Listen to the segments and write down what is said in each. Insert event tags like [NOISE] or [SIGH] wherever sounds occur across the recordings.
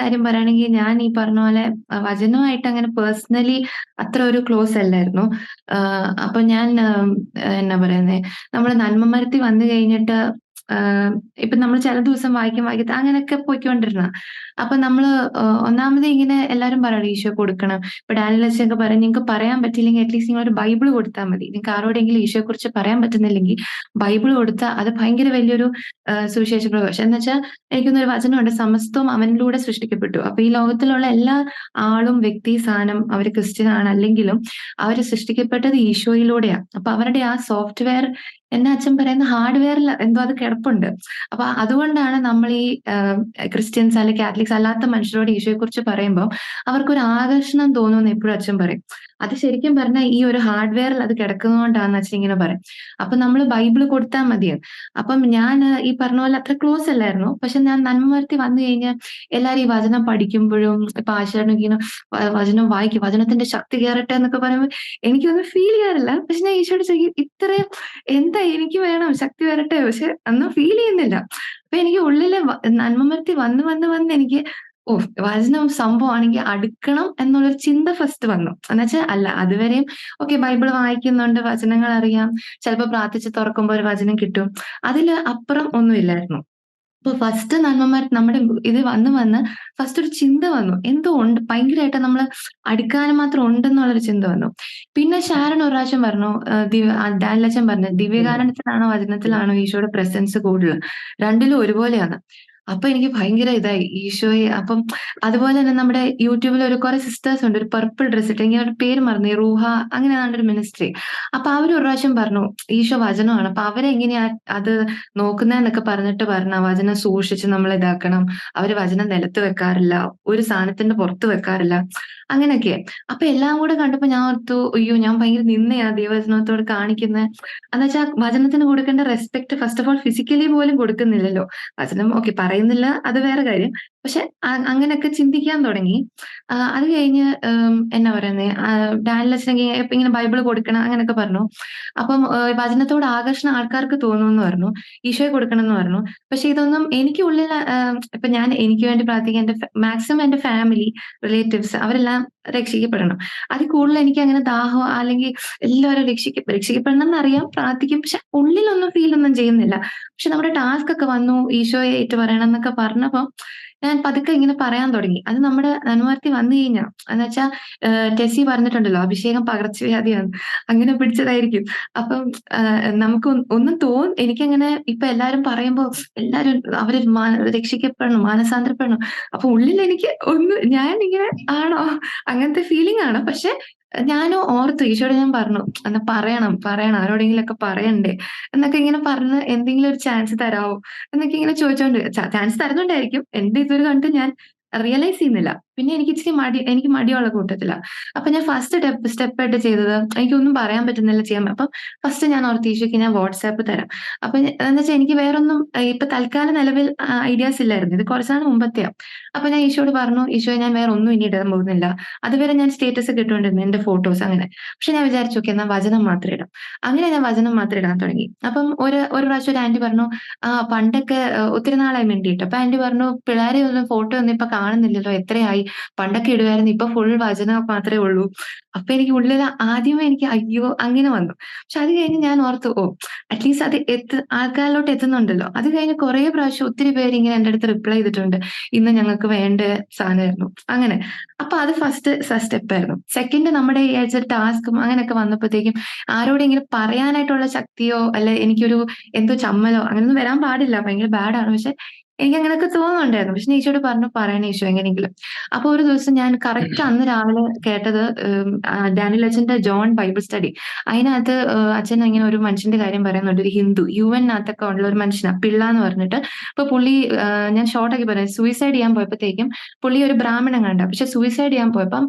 കാര്യം പറയുകയാണെങ്കിൽ ഞാൻ ഈ പറഞ്ഞ പോലെ വചനമായിട്ട് അങ്ങനെ പേഴ്സണലി അത്ര ഒരു ക്ലോസ് അല്ലായിരുന്നു. അപ്പൊ ഞാൻ എന്നാ പറയുന്നേ നമ്മൾ നന്മമരത്തിൽ വന്നു കഴിഞ്ഞിട്ട് ഇപ്പൊ നമ്മൾ ചില ദിവസം വായിക്കും വായിക്കും അങ്ങനെയൊക്കെ പോയിക്കൊണ്ടിരുന്ന അപ്പൊ നമ്മൾ ഒന്നാമത് ഇങ്ങനെ എല്ലാരും പറയണം ഈശോ കൊടുക്കണം. ഇപ്പൊ ഡാനിയേൽ അച്ഛനൊക്കെ പറയും നിങ്ങൾക്ക് പറയാൻ പറ്റില്ലെങ്കിൽ അറ്റ്ലീസ്റ്റ് നിങ്ങൾ ഒരു ബൈബിൾ കൊടുത്താൽ മതി. നിങ്ങൾക്ക് ആരോടെങ്കിലും ഈശോയെ കുറിച്ച് പറയാൻ പറ്റുന്നില്ലെങ്കിൽ ബൈബിൾ കൊടുത്താൽ അത് ഭയങ്കര വലിയൊരു സുവിശേഷ പ്രകാശം എന്ന് വെച്ചാൽ എനിക്കൊന്നൊരു വചനമുണ്ട് "സമസ്തവും അവനിലൂടെ സൃഷ്ടിക്കപ്പെട്ടു." അപ്പൊ ഈ ലോകത്തിലുള്ള എല്ലാ ആളും, വ്യക്തി, സാധനം അവർ ക്രിസ്ത്യൻ ആണ് അല്ലെങ്കിലും അവർ സൃഷ്ടിക്കപ്പെട്ടത് ഈശോയിലൂടെയാണ് അപ്പൊ അവരുടെ ആ സോഫ്റ്റ്‌വെയർ എന്നെ അച്ഛൻ പറയുന്ന ഹാർഡ്‌വെയറിൽ എന്തോ അത് കിടപ്പുണ്ട്. അപ്പൊ അതുകൊണ്ടാണ് നമ്മൾ ഈ ക്രിസ്ത്യൻസ് അല്ലെങ്കിൽ കാത്തലിക്സ് അല്ലാത്ത മനുഷ്യരോട് ഈശോയെ കുറിച്ച് പറയുമ്പോൾ അവർക്കൊരു ആകർഷണം തോന്നുമെന്ന് എപ്പോഴും അച്ഛൻ പറയും. അത് ശരിക്കും പറഞ്ഞാൽ ഈ ഒരു ഹാർഡ്‌വെയറിൽ അത് കിടക്കുന്നതുകൊണ്ടാന്ന് ഇങ്ങനെ പറയും. അപ്പൊ നമ്മൾ ബൈബിൾ കൊടുത്താൽ മതിയെന്ന്. അപ്പം ഞാൻ ഈ പറഞ്ഞ പോലെ അത്ര ക്ലോസ് അല്ലായിരുന്നു. പക്ഷെ ഞാൻ നന്മവർത്തി വന്നു കഴിഞ്ഞാൽ എല്ലാവരും ഈ വചനം പഠിക്കുമ്പോഴും ഇപ്പൊ ഇങ്ങനെ വചനം വായിക്കും. വചനത്തിന്റെ ശക്തി കയറട്ടെ എന്നൊക്കെ പറയുമ്പോൾ എനിക്കൊന്നും ഫീൽ ചെയ്യാറില്ല. പക്ഷെ ഞാൻ ഈശോട് ചോദിക്കും ഇത്രയും എന്താ എനിക്ക് വേണം ശക്തി വരട്ടെ. പക്ഷെ അന്നും ഫീൽ ചെയ്യുന്നില്ല. അപ്പൊ എനിക്ക് ഉള്ളിലെ നന്മമർത്തി വന്ന് വന്ന് വന്ന് എനിക്ക് ഓഹ് വചനം സംഭവമാണെങ്കിൽ അടുക്കണം എന്നുള്ളൊരു ചിന്ത ഫസ്റ്റ് വന്നു. എന്നുവെച്ചാൽ അല്ല അതുവരെയും ഓക്കെ ബൈബിൾ വായിക്കുന്നുണ്ട്, വചനങ്ങൾ അറിയാം. ചിലപ്പോൾ പ്രാർത്ഥിച്ച് തുറക്കുമ്പോൾ ഒരു വചനം കിട്ടും. അതിൽ അപ്പുറം ഒന്നുമില്ലായിരുന്നു. അപ്പൊ ഫസ്റ്റ് നന്മമാർ നമ്മുടെ ഇത് വന്ന് വന്ന് ഫസ്റ്റ് ഒരു ചിന്ത വന്നു. എന്തോ ഉണ്ട് ഭയങ്കരമായിട്ട് നമ്മൾ അടുക്കാനും മാത്രം ഉണ്ടെന്നുള്ളൊരു ചിന്ത വന്നു. പിന്നെ ഷാരോൺ ഒരു പ്രാവശ്യം പറഞ്ഞു ഡാനിയേൽ പറഞ്ഞു ദിവ്യകാരണത്തിലാണോ വചനത്തിലാണോ ഈശോയുടെ പ്രസൻസ് കൂടുതൽ? രണ്ടിലും ഒരുപോലെയാണ്." അപ്പൊ എനിക്ക് ഭയങ്കര ഇതായി. ഈശോയെ അപ്പം അതുപോലെ തന്നെ നമ്മുടെ യൂട്യൂബിൽ ഒരു കുറെ സിസ്റ്റേഴ്സ് ഉണ്ട്. ഒരു പർപ്പിൾ ഡ്രസ് ഇട്ട് എനിക്ക് അവരുടെ പേര് മറന്നു റൂഹ അങ്ങനെ ഒരു മിനിസ്ട്രി. അപ്പൊ അവർ ഒരു പ്രാവശ്യം പറഞ്ഞു ഈശോ വചനമാണ്. അപ്പൊ അവരെങ്ങനെയാ അത് നോക്കുന്നതെന്നൊക്കെ പറഞ്ഞിട്ട് പറഞ്ഞു വചനം സൂക്ഷിച്ച് നമ്മൾ ഇതാക്കണം. അവർ വചനം നിലത്ത് വെക്കാറില്ല. ഒരു സാധനത്തിന്റെ പുറത്ത് വെക്കാറില്ല. അങ്ങനെയൊക്കെ. അപ്പൊ എല്ലാം കൂടെ കണ്ടപ്പോ ഞാൻ ഓർത്തു അയ്യോ ഞാൻ ഭയങ്കര നിന്ദയാ ദൈവവചനത്തോട് കാണിക്കുന്നത് എന്നുവെച്ചാ വചനത്തിന് കൊടുക്കേണ്ട respect first of all physically പോലും കൊടുക്കുന്നില്ലല്ലോ. വചനം ഓക്കെ പറയുന്നില്ല അത് വേറെ കാര്യം. പക്ഷെ അങ്ങനെയൊക്കെ ചിന്തിക്കാൻ തുടങ്ങി. അത് കഴിഞ്ഞ് എന്നാ പറയുന്നേ ഡാനിൽ ഇപ്പൊ ഇങ്ങനെ ബൈബിൾ കൊടുക്കണം അങ്ങനെയൊക്കെ പറഞ്ഞു. അപ്പം വചനത്തോട് ആകർഷണം ആൾക്കാർക്ക് തോന്നുമെന്ന് പറഞ്ഞു. ഈശോയെ കൊടുക്കണം എന്ന് പറഞ്ഞു. പക്ഷെ ഇതൊന്നും എനിക്ക് ഉള്ളിൽ ഇപ്പൊ ഞാൻ എനിക്ക് വേണ്ടി പ്രാർത്ഥിക്കാൻ എന്റെ മാക്സിമം എന്റെ ഫാമിലി, റിലേറ്റീവ്സ് അവരെല്ലാം രക്ഷിക്കപ്പെടണം. അതിൽ കൂടുതൽ എനിക്ക് അങ്ങനെ ദാഹോ അല്ലെങ്കിൽ എല്ലാവരും രക്ഷിക്ക രക്ഷിക്കപ്പെടണം എന്നറിയാം പ്രാർത്ഥിക്കും. പക്ഷെ ഉള്ളിലൊന്നും ഫീൽ ഒന്നും ചെയ്യുന്നില്ല. പക്ഷെ നമ്മുടെ ടാസ്ക് ഒക്കെ വന്നു ഈശോയെ ഏറ്റു പറയണം എന്നൊക്കെ പറഞ്ഞപ്പോ ഞാൻ പതുക്കെ ഇങ്ങനെ പറയാൻ തുടങ്ങി. അത് നമ്മുടെ നന്മാർത്തി വന്നു കഴിഞ്ഞാൽ എന്നുവെച്ചാ വെച്ചാൽ ടെസ്സി പറഞ്ഞിട്ടുണ്ടല്ലോ അഭിഷേകം പകർച്ചവ്യാധിയാണ്. അങ്ങനെ പിടിച്ചതായിരിക്കും. അപ്പം നമുക്ക് ഒന്നും തോന്നും എനിക്കങ്ങനെ ഇപ്പൊ എല്ലാരും പറയുമ്പോ എല്ലാരും അവർ രക്ഷിക്കപ്പെടണം, മാനസാന്തരപ്പെടണം. അപ്പൊ ഉള്ളിൽ എനിക്ക് ഒന്ന് ഞാൻ ഇങ്ങനെ ആണോ അങ്ങനത്തെ ഫീലിംഗ് ആണ്. പക്ഷെ ഞാനും ഓർത്തു ഈശോട് ഞാൻ പറഞ്ഞു എന്നാ പറയണം, പറയണം ആരോടെങ്കിലുമൊക്കെ പറയണ്ടേ എന്നൊക്കെ ഇങ്ങനെ പറഞ്ഞ് എന്തെങ്കിലും ഒരു ചാൻസ് തരാവോ എന്നൊക്കെ ഇങ്ങനെ ചോദിച്ചോണ്ട് ചാൻസ് തരുന്നുണ്ടായിരിക്കും. എന്റെ ഇതൊരു കണ്ട് ഞാൻ റിയലൈസ് ചെയ്യുന്നില്ല. പിന്നെ എനിക്ക് ഇച്ചിരി മടി എനിക്ക് മടിയുള്ള കൂട്ടത്തിലാ. അപ്പൊ ഞാൻ ഫസ്റ്റ് സ്റ്റെപ്പ് സ്റ്റെപ്പ് സ്റ്റെപ്പായിട്ട് ചെയ്തത് എനിക്കൊന്നും പറയാൻ പറ്റുന്നില്ല ചെയ്യാൻ അപ്പൊ ഫസ്റ്റ് ഞാൻ ഓർത്തു ഈശോയ്ക്ക് ഞാൻ വാട്സാപ്പ് തരാം. അപ്പൊ എന്താ വെച്ചാൽ എനിക്ക് വേറൊന്നും ഇപ്പൊ തൽക്കാലം നിലവിൽ ഐഡിയാസ് ഇല്ലായിരുന്നു. ഇത് കുറച്ചാണ് മുമ്പത്തെയാ. അപ്പൊ ഞാൻ ഈശോട് പറഞ്ഞു ഈശോയെ ഞാൻ വേറെ ഒന്നും ഇനി ഇടാൻ പോകുന്നില്ല. അതുവരെ ഞാൻ സ്റ്റേറ്റസ് കിട്ടുകൊണ്ടിരുന്നു എന്റെ ഫോട്ടോസ് അങ്ങനെ. പക്ഷെ ഞാൻ വിചാരിച്ചു ഓക്കെ എന്നാൽ വചനം മാത്രം ഇടാം. അങ്ങനെ ഞാൻ വചനം മാത്രം ഇടാൻ തുടങ്ങി. അപ്പം ഒരു ഒരു പ്രാവശ്യം ഒരു ആന്റി പറഞ്ഞു പണ്ടൊക്കെ ഒത്തിരി നാളായി മിണ്ടിയിട്ട്. അപ്പൊ ആന്റി പറഞ്ഞു പിള്ളേരെ ഒന്നും ഫോട്ടോ ഒന്നും ഇപ്പൊ കാണുന്നില്ലല്ലോ എത്രയായി? പണ്ടൊക്കെ ഇടുമായിരുന്നു ഇപ്പൊ ഫുൾ വചനം മാത്രമേ ഉള്ളൂ. അപ്പൊ എനിക്ക് ഉള്ളിൽ ആദ്യമേ എനിക്ക് അയ്യോ അങ്ങനെ വന്നു. പക്ഷെ അത് കഴിഞ്ഞ് ഞാൻ ഓർത്തു ഓ അറ്റ്ലീസ്റ്റ് അത് എത്ത് ആൾക്കാരിലോട്ട് എത്തുന്നുണ്ടല്ലോ. അത് കഴിഞ്ഞ് കുറെ പ്രാവശ്യം ഒത്തിരി പേര് ഇങ്ങനെ എന്റെ അടുത്ത് റിപ്ലൈ ചെയ്തിട്ടുണ്ട്. ഇന്ന് ഞങ്ങൾക്ക് വേണ്ട സാധനമായിരുന്നു. അങ്ങനെ. അപ്പൊ അത് ഫസ്റ്റ് സ്റ്റെപ്പ് ആയിരുന്നു സെക്കൻഡ് നമ്മുടെ ഈ ആഴ്ച ടാസ്കും അങ്ങനെയൊക്കെ വന്നപ്പോഴത്തേക്കും ആരോടെങ്കിലും പറയാനായിട്ടുള്ള ശക്തിയോ അല്ലെ എനിക്കൊരു എന്തോ ചമ്മലോ അങ്ങനെയൊന്നും വരാൻ പാടില്ല. ഭയങ്കര ബാഡാണ്. പക്ഷെ എനിക്ക് അങ്ങനെയൊക്കെ തോന്നുന്നുണ്ടായിരുന്നു. പക്ഷെ ഈശോട് പറഞ്ഞു പറയണേ ഈശോ എങ്ങനെയെങ്കിലും. അപ്പൊ ഒരു ദിവസം ഞാൻ കറക്റ്റ് [CLEARS THROAT] അന്ന് രാവിലെ കേട്ടത് ഡാനി അച്ഛന്റെ ജോൺ ബൈബിൾ സ്റ്റഡി. അതിനകത്ത് അച്ഛൻ ഇങ്ങനെ ഒരു മനുഷ്യന്റെ കാര്യം പറയുന്നുണ്ട്. ഒരു ഹിന്ദു യു യുഎന്നകത്തൊക്കെ ഉള്ള ഒരു മനുഷ്യനാ. പിള്ള എന്ന് പറഞ്ഞിട്ട്. ഇപ്പൊ പുള്ളി ഞാൻ ഷോർട്ടാക്കി പറഞ്ഞു പറയാം. സൂയിസൈഡ് ചെയ്യാൻ പോയപ്പോഴത്തേക്കും പുള്ളി ഒരു ബ്രാഹ്മണൻ കണ്ട പക്ഷെ സൂയിസൈഡ് ചെയ്യാൻ പോയപ്പം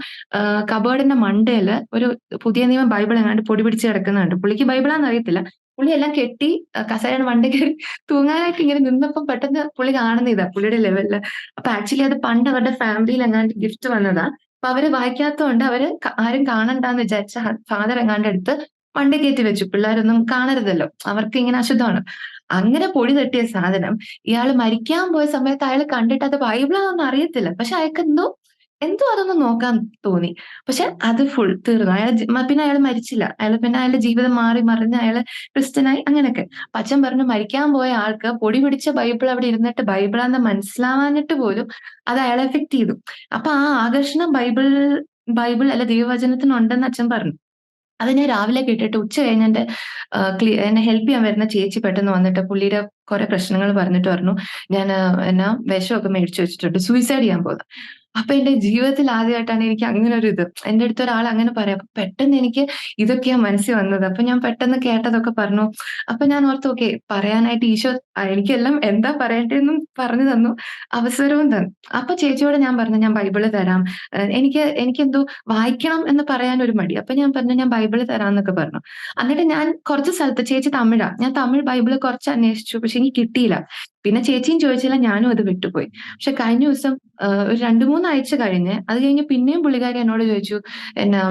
കബേർഡിന്റെ മണ്ടയിൽ ഒരു പുതിയ നിയമം ബൈബിൾ എങ്ങാണ്ട് പൊടി പിടിച്ച് കിടക്കുന്നുണ്ട് പുള്ളിക്ക് ബൈബിളാന്ന് അറിയത്തില്ല. പുള്ളി എല്ലാം കെട്ടി കസേരയാണ് വണ്ടി കയറി തൂങ്ങാനായിട്ട് ഇങ്ങനെ നിന്നപ്പം പെട്ടെന്ന് പുള്ളി കാണുന്ന ഇതാ പുള്ളിയുടെ ലെവലിൽ. അപ്പൊ ആക്ച്വലി അത് പണ്ട് അവരുടെ ഫാമിലിയിൽ എങ്ങാണ്ട് ഗിഫ്റ്റ് വന്നതാ. അപ്പൊ അവർ വായിക്കാത്തതുകൊണ്ട് അവർ ആരും കാണണ്ടാന്ന് വിചാരിച്ച ഫാദർ എങ്ങാണ്ട് എടുത്ത് വണ്ടി കയറ്റി വെച്ചു. പിള്ളേരൊന്നും കാണരുതല്ലോ. അവർക്ക് ഇങ്ങനെ അശുദ്ധമാണ്. അങ്ങനെ പൊടി തട്ടിയ സാധനം ഇയാൾ മരിക്കാൻ പോയ സമയത്ത് അയാൾ കണ്ടിട്ട് അത് ബൈബിളാന്നൊന്നും അറിയത്തില്ല. പക്ഷെ അയാൾക്ക് എന്തോ അതൊന്ന് നോക്കാൻ തോന്നി. പക്ഷെ അത് ഫുൾ തീർന്നു. അയാൾ പിന്നെ അയാൾ മരിച്ചില്ല. അയാൾ പിന്നെ അയാളുടെ ജീവിതം മാറി മറിഞ്ഞ് അയാൾ ക്രിസ്ത്യനായി അങ്ങനെയൊക്കെ. അച്ഛൻ പറഞ്ഞു മരിക്കാൻ പോയ ആൾക്ക് പൊടി പിടിച്ച ബൈബിൾ അവിടെ ഇരുന്നിട്ട് ബൈബിളാന്ന് മനസ്സിലാവാനിട്ട് പോലും അത് അയാളെ എഫക്ട് ചെയ്തു. അപ്പൊ ആ ആകർഷണം ബൈബിൾ ബൈബിൾ അല്ല ദൈവവചനത്തിനുണ്ടെന്ന് അച്ഛൻ പറഞ്ഞു. അത് ഞാൻ രാവിലെ കേട്ടിട്ട് ഉച്ച കഴിഞ്ഞ് ആഹ് എന്നെ ഹെൽപ്പ് ചെയ്യാൻ വരുന്ന ചേച്ചി പെട്ടെന്ന് വന്നിട്ട് പുള്ളിയുടെ കുറെ പ്രശ്നങ്ങൾ പറഞ്ഞിട്ട് പറഞ്ഞു, ഞാൻ എന്നാ വിഷമൊക്കെ മേടിച്ചു വെച്ചിട്ടുണ്ട്. സൂയിസൈഡ് ചെയ്യാൻ പോകുന്നു." അപ്പൊ എന്റെ ജീവിതത്തിൽ ആദ്യമായിട്ടാണ് എനിക്ക് അങ്ങനെ ഒരു ഇത്. എന്റെ അടുത്ത് ഒരാൾ അങ്ങനെ പറയാം അപ്പൊ പെട്ടെന്ന് എനിക്ക് ഇതൊക്കെയാ മനസ്സിൽ വന്നത്. അപ്പൊ ഞാൻ പെട്ടെന്ന് കേട്ടതൊക്കെ പറഞ്ഞു. അപ്പൊ ഞാൻ ഓർത്തു ഓക്കെ പറയാനായിട്ട് ഈശോ എനിക്കെല്ലാം എന്താ പറയേണ്ടതെന്നും പറഞ്ഞു തന്നു. അവസരവും തന്നു. അപ്പൊ ചേച്ചിയോട് ഞാൻ പറഞ്ഞു, "ഞാൻ ബൈബിൾ തരാം. എനിക്ക് എനിക്ക് എനിക്കെന്തോ വായിക്കണം എന്ന് പറയാൻ ഒരു മടി. അപ്പൊ ഞാൻ പറഞ്ഞു, "ഞാൻ ബൈബിൾ തരാന്നൊക്കെ" പറഞ്ഞു. എന്നിട്ട് ഞാൻ കുറച്ച് സ്ഥലത്ത് ചേച്ചി തമിഴാ. ഞാൻ തമിഴ് ബൈബിൾ കുറച്ച് അന്വേഷിച്ചു. പക്ഷെ എനിക്ക് കിട്ടിയില്ല. പിന്നെ ചേച്ചിയും ചോദിച്ചില്ല. ഞാനും അത് വിട്ടുപോയി. പക്ഷെ കഴിഞ്ഞ ദിവസം ഒരു 2, 3 ആഴ്ച കഴിഞ്ഞ് അത് കഴിഞ്ഞ് പിന്നെയും പുള്ളിക്കാരി എന്നോട് ചോദിച്ചു, എന്നാ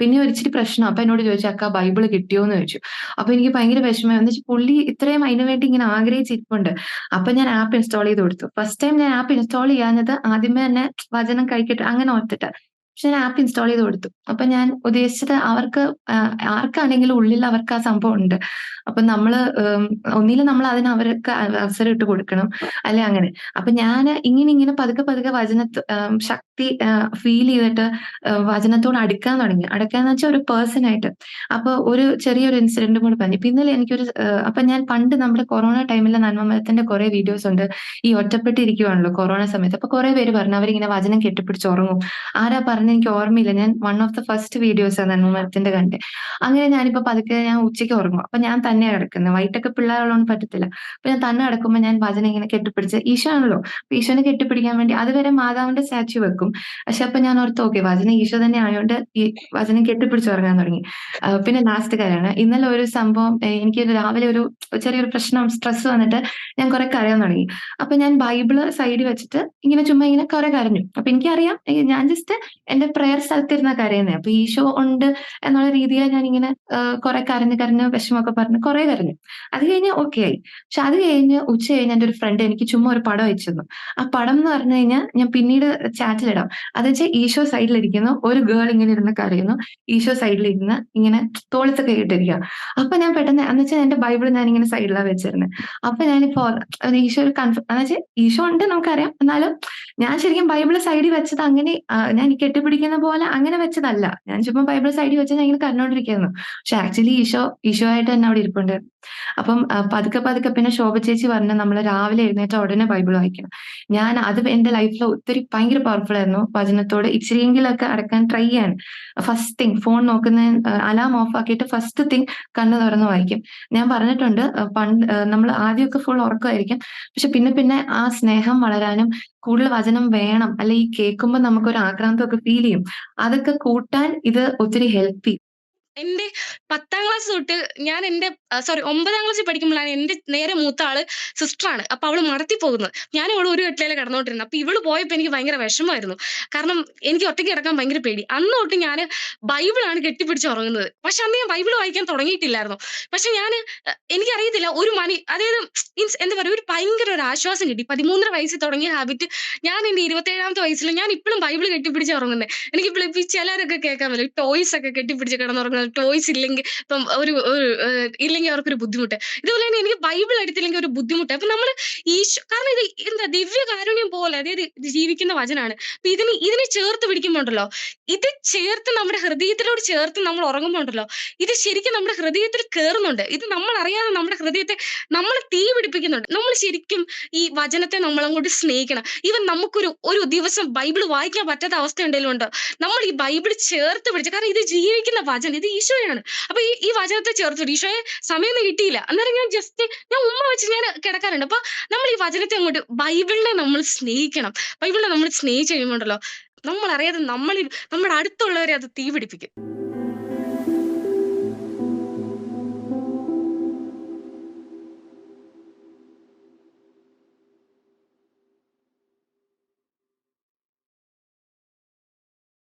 പിന്നെ ഒരിച്ചിരി പ്രശ്നം. അപ്പൊ എന്നോട് ചോദിച്ചു, അക്ക ബൈബിൾ കിട്ടിയോന്ന്?" ചോദിച്ചു. അപ്പൊ എനിക്ക് ഭയങ്കര വിഷമം എന്ന് വെച്ചാൽ പുള്ളി ഇത്രയും അതിനു വേണ്ടി ഇങ്ങനെ ആഗ്രഹിച്ചിരിപ്പുണ്ട്. അപ്പൊ ഞാൻ ആപ്പ് ഇൻസ്റ്റാൾ ചെയ്ത് കൊടുത്തു. ഫസ്റ്റ് ടൈം ഞാൻ ആപ്പ് ഇൻസ്റ്റാൾ ചെയ്യാഞ്ഞത് ആദ്യമേ തന്നെ വചനം കഴിക്കട്ടെ അങ്ങനെ ഓർത്തിട്ടാ. പക്ഷെ ഞാൻ ആപ്പ് ഇൻസ്റ്റാൾ ചെയ്ത് കൊടുത്തു. അപ്പൊ ഞാൻ ഉദ്ദേശിച്ചത് അവർക്ക് ആർക്കാണെങ്കിലും ഉള്ളിൽ അവർക്ക് ആ സംഭവം ഉണ്ട്. അപ്പൊ നമ്മൾ ഒന്നിലും നമ്മൾ അതിന് അവർക്ക് അവസരം ഇട്ട് കൊടുക്കണം. അല്ലെ അങ്ങനെ. അപ്പൊ ഞാൻ ഇങ്ങനെ ഇങ്ങനെ പതുക്കെ പതുക്കെ വചന ശക്തി ഫീൽ ചെയ്തിട്ട് വചനത്തോട് അടുക്കാൻ തുടങ്ങി. അടുക്കാന്ന് വെച്ചാൽ ഒരു പേഴ്സൺ ആയിട്ട്. അപ്പൊ ഒരു ചെറിയൊരു ഇൻസിഡന്റും കൂടെ പറഞ്ഞു. ഇപ്പൊ ഇന്നലെ എനിക്കൊരു അപ്പൊ ഞാൻ പണ്ട് നമ്മുടെ കൊറോണ ടൈമിൽ നന്മമരത്തിന്റെ കുറെ വീഡിയോസ് ഉണ്ട്. ഈ ഒറ്റപ്പെട്ടിരിക്കുവാണല്ലോ കൊറോണ സമയത്ത്. അപ്പൊ കുറെ പേര് പറഞ്ഞു അവരിങ്ങനെ വചനം കെട്ടിപ്പിടിച്ച് ഉറങ്ങും. ആരാ പറഞ്ഞത് എനിക്ക് ഓർമ്മയില്ല. ഞാൻ one of the first videos ആണ് നന്മമരത്തിന്റെ കണ്ട് അങ്ങനെ ഞാനിപ്പോ പതുക്കെ ഞാൻ ഉച്ചയ്ക്ക് ഉറങ്ങും. അപ്പൊ ഞാൻ തന്നെ കിടക്കുന്നത്. വൈകിട്ടൊക്കെ പിള്ളേരുള്ളതുകൊണ്ട് പറ്റത്തില്ല. അപ്പൊ ഞാൻ തന്നെ കിടക്കുമ്പോൾ ഞാൻ ഭജന ഇങ്ങനെ കെട്ടിപ്പിടിച്ച് ഈശോ ആണല്ലോ. അപ്പൊ ഈശോനെ കെട്ടിപ്പിടിക്കാൻ വേണ്ടി അതുവരെ മാതാവിന്റെ സ്റ്റാച്യു വെക്കും. പക്ഷെ അപ്പൊ ഞാൻ ഓർത്ത് ഓക്കെ വചന ഈശോ തന്നെ ആയതുകൊണ്ട് ഈ വചനം കെട്ടിപ്പിടിച്ച് ഉറങ്ങാൻ തുടങ്ങി. പിന്നെ ലാസ്റ്റ് കാര്യമാണ് ഇന്നലെ ഒരു സംഭവം എനിക്ക് രാവിലെ ഒരു ചെറിയൊരു പ്രശ്നം സ്ട്രെസ് വന്നിട്ട് ഞാൻ കുറെ കരയാൻ തുടങ്ങി. അപ്പൊ ഞാൻ ബൈബിൾ സൈഡിൽ വെച്ചിട്ട് ഇങ്ങനെ ചുമ്മാ ഇങ്ങനെ കുറെ കരഞ്ഞു. അപ്പൊ എനിക്കറിയാം ഞാൻ ജസ്റ്റ് എന്റെ പ്രയർ സ്ഥലത്തിരുന്ന കരയുന്നത് അപ്പൊ ഈശോ ഉണ്ട് എന്നുള്ള രീതിയിൽ ഞാൻ ഇങ്ങനെ കുറെ കരഞ്ഞ് കരഞ്ഞ് വിഷമമൊക്കെ പറഞ്ഞ് കുറെ കരഞ്ഞു. അത് കഴിഞ്ഞ് ഓക്കെ ആയി. പക്ഷെ അത് കഴിഞ്ഞ് ഉച്ച കഴിഞ്ഞ് എന്റെ ഒരു ഫ്രണ്ട് എനിക്ക് ചുമ്മാ ഒരു പടം അയച്ചു തന്നു. ആ പടം എന്ന് പറഞ്ഞു കഴിഞ്ഞാൽ ഞാൻ പിന്നീട് ചാറ്റിലിടാം. അത് വെച്ചാൽ ഈശോ സൈഡിലിരിക്കുന്നു. ഒരു ഗേൾ ഇങ്ങനെ ഇരുന്ന് കരയുന്നു. ഈശോ സൈഡിലിരുന്ന് ഇങ്ങനെ തോളത്ത് കൈയിട്ടിരിക്കുക. അപ്പൊ ഞാൻ പെട്ടെന്ന് എന്ന് വെച്ചാൽ എന്റെ ബൈബിൾ ഞാൻ ഇങ്ങനെ സൈഡിലാണ് വെച്ചിരുന്നത്. അപ്പൊ ഞാനിപ്പോ ഈശോ ഒരു കൺഫ്യൂ എന്ന് വെച്ചാൽ ഈശോ ഉണ്ട് നമുക്കറിയാം. എന്നാലും ഞാൻ ശരിക്കും ബൈബിൾ സൈഡിൽ വെച്ചത് അങ്ങനെ ഞാൻ ഞാൻ കെട്ടിപ്പിടിക്കുന്ന പോലെ അങ്ങനെ വെച്ചതല്ല. ഞാൻ ചുമ്മാ ബൈബിൾ സൈഡിൽ വെച്ച് ഞാൻ ഇങ്ങനെ കരഞ്ഞോണ്ടിരിക്കുകയായിരുന്നു. പക്ഷെ ആക്ച്വലി ഈശോ ഈശോ ആയിട്ട് തന്നെ അവിടെ ഇരിപ്പുണ്ട്. അപ്പം പതുക്കെ പതുക്കെ പിന്നെ ശോഭ ചേച്ചി പറഞ്ഞു നമ്മൾ രാവിലെ എഴുന്നേറ്റ ഉടനെ ബൈബിൾ വായിക്കണം. ഞാൻ അത് എന്റെ ലൈഫിൽ ഒത്തിരി ഭയങ്കര പവർഫുൾ ആയിരുന്നു. വചനത്തോട് ഇച്ചിരിയെങ്കിലൊക്കെ അടക്കാൻ ട്രൈ ചെയ്യാൻ. ഫസ്റ്റ് തിങ് ഫോൺ നോക്കുന്ന അലാം ഓഫ് ആക്കിയിട്ട് ഫസ്റ്റ് തിങ് കണ്ണു തുറന്ന് വായിക്കും. ഞാൻ പറഞ്ഞിട്ടുണ്ട് പണ്ട് നമ്മൾ ആദ്യമൊക്കെ ഫുൾ ഉറക്കമായിരിക്കും. പക്ഷെ പിന്നെ പിന്നെ ആ സ്നേഹം വളരാനും കൂടുതൽ വചനം വേണം അല്ലെ ഈ കേൾക്കുമ്പോൾ നമുക്കൊരു ആക്രാന്തമൊക്കെ ഫീൽ ചെയ്യും. അതൊക്കെ കൂട്ടാൻ ഇത് ഒത്തിരി ഹെൽപ്പ് ചെയ്യും. എന്റെ 10ാം ക്ലാസ് തൊട്ട് ഞാൻ എന്റെ സോറി ഒമ്പതാം ക്ലാസ്സിൽ പഠിക്കുമ്പോഴാണ് എന്റെ നേരെ മൂത്ത ആൾ സിസ്റ്ററാണ്. അപ്പൊ അവൾ മടത്തി പോകുന്നത്. ഞാൻ ഇവിടെ ഒരു കെട്ടിലെ കിടന്നുകൊണ്ടിരുന്നത്. അപ്പൊ ഇവൾ പോയപ്പോ എനിക്ക് ഭയങ്കര വിഷമമായിരുന്നു. കാരണം എനിക്ക് ഒറ്റയ്ക്ക് കിടക്കാൻ ഭയങ്കര പേടി. അന്ന് തൊട്ട് ഞാൻ ബൈബിളാണ് കെട്ടിപ്പിടിച്ച് ഉറങ്ങുന്നത്. പക്ഷെ അന്ന് ഞാൻ ബൈബിൾ വായിക്കാൻ തുടങ്ങിയിട്ടില്ലായിരുന്നു. പക്ഷെ ഞാൻ എനിക്കറിയത്തില്ല ഒരു മണി അതായത് മീൻസ് എന്താ പറയുക ഒരു ഭയങ്കര ഒരു ആശ്വാസം കിട്ടി. 13 വയസ്സിൽ തുടങ്ങിയ ഹാബിറ്റ് ഞാൻ എന്റെ 27ാമത്തെ വയസ്സിൽ ഞാൻ ഇപ്പോഴും ബൈബിൾ കെട്ടിപ്പിടിച്ച് ഉറങ്ങുന്നത്. എനിക്ക് ഇപ്പോഴും ഈ ചിലരൊക്കെ കേൾക്കാൻ പറ്റും ടോയ്സ് ഒക്കെ കെട്ടിപ്പിടിച്ച് കിടന്നുറങ്ങുന്നത്. ടോയ്സ് ഇല്ലെങ്കിൽ ഇപ്പം ഒരു ഇല്ലെങ്കിൽ അവർക്കൊരു ബുദ്ധിമുട്ട്. ഇതുപോലെ തന്നെ എനിക്ക് ബൈബിൾ എടുത്തില്ലെങ്കിൽ ഒരു ബുദ്ധിമുട്ട്. അപ്പൊ നമ്മൾ ഈശോ കാരണം ഇത് എന്താ ദിവ്യകാരുണ്യം പോലെ അതായത് ജീവിക്കുന്ന വചനാണ്. അപ്പൊ ഇതിന് ഇതിനെ ചേർത്ത് പിടിക്കുമ്പോണ്ടല്ലോ ഇത് ചേർത്ത് നമ്മുടെ ഹൃദയത്തിലോട് ചേർത്ത് നമ്മൾ ഉറങ്ങുമ്പോണ്ടല്ലോ ഇത് ശരിക്കും നമ്മുടെ ഹൃദയത്തിൽ കയറുന്നുണ്ട് ഇത് നമ്മൾ അറിയാതെ നമ്മുടെ ഹൃദയത്തെ നമ്മൾ തീ പിടിപ്പിക്കുന്നുണ്ട്. നമ്മൾ ശരിക്കും ഈ വചനത്തെ നമ്മളങ്ങോട്ട് സ്നേഹിക്കണം. ഈവൻ നമുക്കൊരു ഒരു ദിവസം ബൈബിൾ വായിക്കാൻ പറ്റാത്ത അവസ്ഥ ഉണ്ടെങ്കിലും ഉണ്ടോ നമ്മൾ ഈ ബൈബിൾ ചേർത്ത് പിടിച്ച് കാരണം ഇത് ജീവിക്കുന്ന വചനം ഇത് ഈശോയാണ്. അപ്പൊ ഈ ഈ വചനത്തെ ചേർത്തിട്ട് ഈശോയെ സമയമൊന്നും കിട്ടിയില്ല. അന്നേരം ഞാൻ ജസ്റ്റ് ഞാൻ ഉമ്മ വെച്ച് ഞാൻ കിടക്കാറുണ്ട്. അപ്പൊ നമ്മൾ ഈ വചനത്തെ അങ്ങോട്ട് ബൈബിളിനെ നമ്മൾ സ്നേഹിക്കണം. ബൈബിളിനെ നമ്മൾ സ്നേഹിച്ച് കഴിയുമ്പോണ്ടല്ലോ നമ്മൾ അറിയാതെ നമ്മളിൽ നമ്മുടെ അടുത്തുള്ളവരെ അത് തീ പിടിപ്പിക്കും.